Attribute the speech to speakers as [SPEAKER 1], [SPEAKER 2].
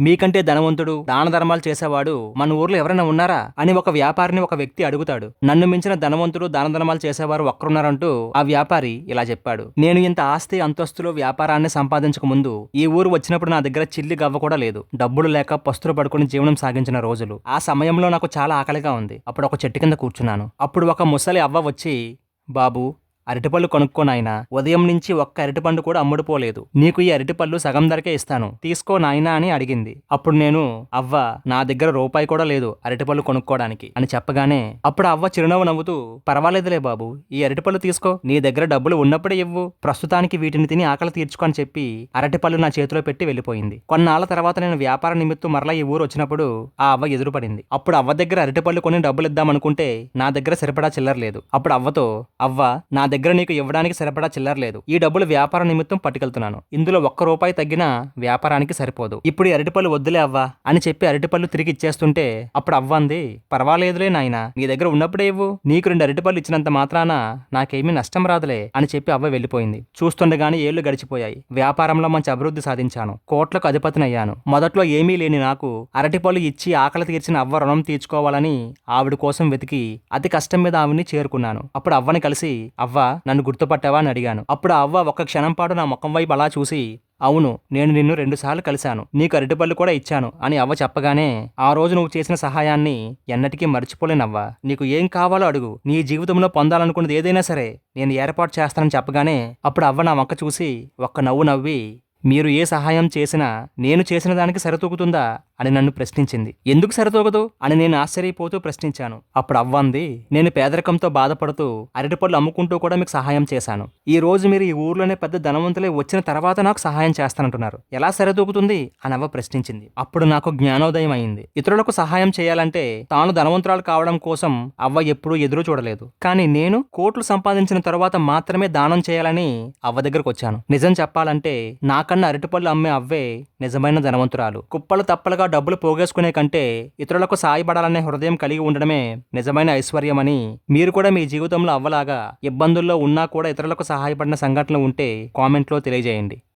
[SPEAKER 1] మీకంటే ధనవంతుడు దాన ధర్మాలు చేసేవాడు మన ఊర్లో ఎవరైనా ఉన్నారా? అని ఒక వ్యాపారిని ఒక వ్యక్తి అడుగుతాడు. నన్ను మించిన ధనవంతుడు దాన ధర్మాలు చేసేవారు ఒక్కరున్నారంటూ ఆ వ్యాపారి ఇలా చెప్పాడు. నేను ఇంత ఆస్తి అంతస్తులో వ్యాపారాన్ని సంపాదించక ముందు ఈ ఊరు వచ్చినప్పుడు నా దగ్గర చిల్లి గవ్వ కూడా లేదు. డబ్బులు లేక పస్తులు పడుకుని జీవనం సాగించిన రోజులు. ఆ సమయంలో నాకు చాలా ఆకలిగా ఉంది. అప్పుడు ఒక చెట్టు కింద కూర్చున్నాను. అప్పుడు ఒక ముసలి అవ్వ వచ్చి బాబు అరటిపళ్ళు కొనుక్కో నాయనా. ఉదయం నుంచి ఒక్క అరటిపండు కూడా అమ్ముడుపోలేదు. నీకు ఈ అరటిపళ్ళు సగం ధరకే ఇస్తాను. తీసుకో నాయనా అని అడిగింది. అప్పుడు నేను అవ్వ నా దగ్గర రూపాయి కూడా లేదు అరటిపళ్ళు కొనుక్కోవడానికి అని చెప్పగానే అప్పుడు అవ్వ చిరునవ్వు నవ్వుతూ పర్వాలేదులే బాబు ఈ అరటిపళ్ళు తీసుకో. నీ దగ్గర డబ్బులు ఉన్నప్పుడే ఇవ్వు. ప్రస్తుతానికి వీటిని తిని ఆకలి తీర్చుకొని చెప్పి అరటిపళ్ళు నా చేతిలో పెట్టి వెళ్ళిపోయింది. కొన్నాళ్ళ తర్వాత నేను వ్యాపార నిమిత్తం మరలా ఈ ఊరు వచ్చినప్పుడు ఆ అవ్వ ఎదురుపడింది. అప్పుడు అవ్వ దగ్గర అరటిపళ్ళు కొని డబ్బులు ఇద్దామనుకుంటే నా దగ్గర సరిపడా చిల్లర లేదు. అప్పుడు అవ్వతో అవ్వ నా దగ్గర దగ్గర నీకు ఇవ్వడానికి సరిపడా చిల్లర లేదు. ఈ డబ్బులు వ్యాపార నిమిత్తం పట్టుకెళ్తున్నాను. ఇందులో ఒక్క రూపాయి తగ్గినా వ్యాపారానికి సరిపోదు. ఇప్పుడు అరటిపళ్ళు వద్దులే అవ్వా అని చెప్పి అరటిపళ్ళు తిరిగి ఇచ్చేస్తుంటే అప్పుడు అవ్వంది. పర్వాలేదులే నాయనా నీ దగ్గర ఉన్నప్పుడే ఇవ్వు. నీకు రెండు అరటిపళ్ళు ఇచ్చినంత మాత్రాన నాకేమీ నష్టం రాదులే అని చెప్పి అవ్వ వెళ్ళిపోయింది. చూస్తుండగానే ఏళ్ళు గడిచిపోయాయి. వ్యాపారంలో మంచి అభివృద్ధి సాధించాను. కోట్లకు అధిపతినయ్యాను మొదట్లో ఏమీ లేని నాకు అరటిపళ్ళు ఇచ్చి ఆకలి తీర్చిన అవ్వ రుణం తీర్చుకోవాలని ఆవిడ కోసం వెతికి అతి కష్టం మీద ఆవిడ్ని చేరుకున్నాను. అప్పుడు అవ్వని కలిసి అవ్వ నన్ను గుర్తుపట్టావా అని అడిగాను. అప్పుడు ఆ అవ్వ ఒక్క క్షణం పాటు నా ముఖం వైపు అలా చూసి అవును నేను నిన్ను రెండుసార్లు కలిశాను. నీకు అరటిపళ్ళు కూడా ఇచ్చాను అని అవ్వ చెప్పగానే ఆ రోజు నువ్వు చేసిన సహాయాన్ని ఎన్నటికీ మర్చిపోలేనవ్వ. నీకు ఏం కావాలో అడుగు. నీ జీవితంలో పొందాలనుకున్నది ఏదైనా సరే నేను ఏర్పాటు చేస్తానని చెప్పగానే అప్పుడు అవ్వ నా వంక చూసి ఒక్క నవ్వు నవ్వి మీరు ఏ సహాయం చేసినా నేను చేసిన దానికి సరితూగుతుందా? అని నన్ను ప్రశ్నించింది. ఎందుకు సరితూగదు? అని నేను ఆశ్చర్యపోతూ ప్రశ్నించాను. అప్పుడు అవ్వంది నేను పేదరికంతో బాధపడుతూ అరటిపళ్ళు అమ్ముకుంటూ కూడా మీకు సహాయం చేశాను. ఈ రోజు మీరు ఈ ఊర్లోనే పెద్ద ధనవంతులే వచ్చిన తర్వాత నాకు సహాయం చేస్తానంటున్నారు. ఎలా సరితూగుతుంది? అని అవ్వ ప్రశ్నించింది. అప్పుడు నాకు జ్ఞానోదయం అయింది. ఇతరులకు సహాయం చేయాలంటే తాను ధనవంతురాలు కావడం కోసం అవ్వ ఎప్పుడూ ఎదురు చూడలేదు. కానీ నేను కోట్లు సంపాదించిన తర్వాత మాత్రమే దానం చేయాలని అవ్వ దగ్గరకు వచ్చాను నిజం చెప్పాలంటే నాకన్నా అరటిపళ్ళు అమ్మే అవ్వే నిజమైన ధనవంతురాలు. కుప్పలు తప్పలుగా డబ్బులు పోగేసుకునే కంటే ఇతరులకు సాయపడాలనే హృదయం కలిగి ఉండడమే నిజమైన ఐశ్వర్యమని మీరు కూడా మీ జీవితంలో అవ్వలాగా ఇబ్బందుల్లో ఉన్నా కూడా ఇతరులకు సహాయపడిన సంఘటనలు ఉంటే కామెంట్లో తెలియజేయండి.